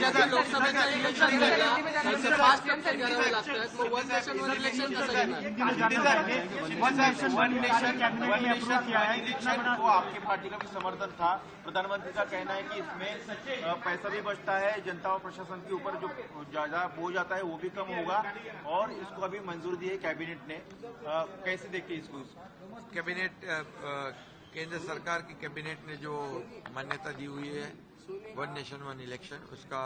लोकसभेचं इलेक्शन झालं पाच टक्के करावे लागतात मग वन नेशन वन इलेक्शन कसं घेणार one nation one nation one nation election को आपकी पार्टी का भी समर्थन था। प्रधानमंत्री का कहना है कि इसमें पैसा भी बचता है जनता और प्रशासन के ऊपर जो ज़्यादा बोझ आता है वो भी कम होगा। और इसको अभी मंजूर दी है कैबिनेट ने। कैसे देखते हैं इसको? कैबिनेट केंद्र सरकार की कैबिनेट ने जो मान्यता दी हुई है वन नेशन वन इलेक्शन उसका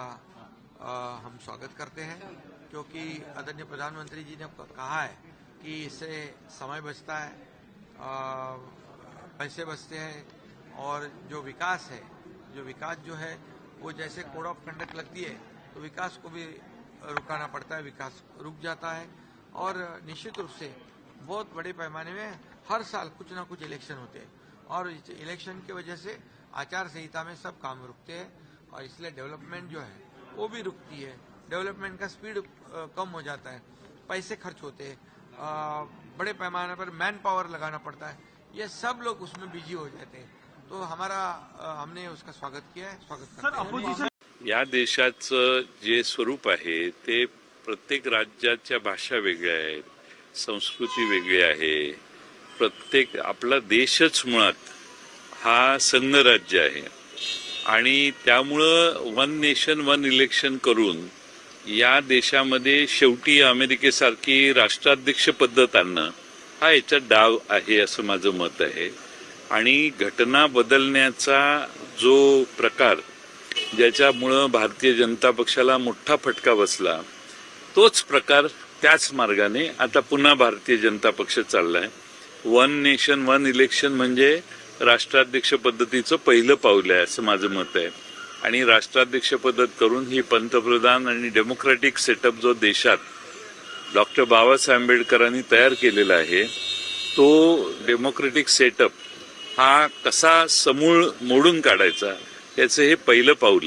अ, हम स्वागत करते हैं। क्योंकि आदरणीय प्रधानमंत्री जी ने कहा है कि इससे समय बचता है अ, पैसे बचते हैं और जो विकास है जो विकास जो है वो जैसे कोड ऑफ़ कंडक्ट लगती है तो विकास को भी रुकाना पड़ता है विकास रुक जाता है। और निश्चित रूप से बहुत बड़े पैमाने में हर साल कुछ ना कुछ इलेक्शन होते हैं। और इलेक्शन की वजह से आचार संहिता में सब काम रुकते हैं और इसलिए डेवलपमेंट जो है वो भी रुकती है। डेवलपमेंट का स्पीड कम हो जाता है। पैसे खर्च होते हैं। बड़े पैमाने पर मैन पावर लगाना पड़ता है। ये सब लोग उसमें बिज़ी हो जाते हैं। तो हमारा हमने उसका स्वागत किया है। स्वागत करते हैं। या देशाचं जे स्वरूप आहे ते प्रत्येक राज्याच्या भाषा वेगळ्या आहेत संस्कृती वेगळी आहे. प्रत्येक आपला देशच मुळात हा संघराज्य आहे. आणि त्यामुळं वन नेशन वन इलेक्शन करून या देशामध्ये शेवटी अमेरिकेसारखी राष्ट्राध्यक्ष पद्धत आणणं हा याच्यात डाव आहे असं माझं मत आहे. आणि घटना बदलण्याचा जो प्रकार ज्याच्यामुळं भारतीय जनता पक्षाला मोठा फटका बसला तोच प्रकार त्याच मार्गाने आता पुन्हा भारतीय जनता पक्ष चाललाय. वन नेशन वन इलेक्शन म्हणजे राष्ट्राध्यक्ष पद्धतीचं पहिलं पाऊल आहे असं माझं मत आहे. आणि राष्ट्राध्यक्ष पद्धत करून ही पंतप्रधान आणि डेमोक्रॅटिक सेटअप जो देशात डॉक्टर बाबासाहेब आंबेडकरांनी तयार केलेला आहे तो डेमोक्रॅटिक सेटअप हा कसा समूळ मोडून काढायचा याचं हे पहिलं पाऊल आहे.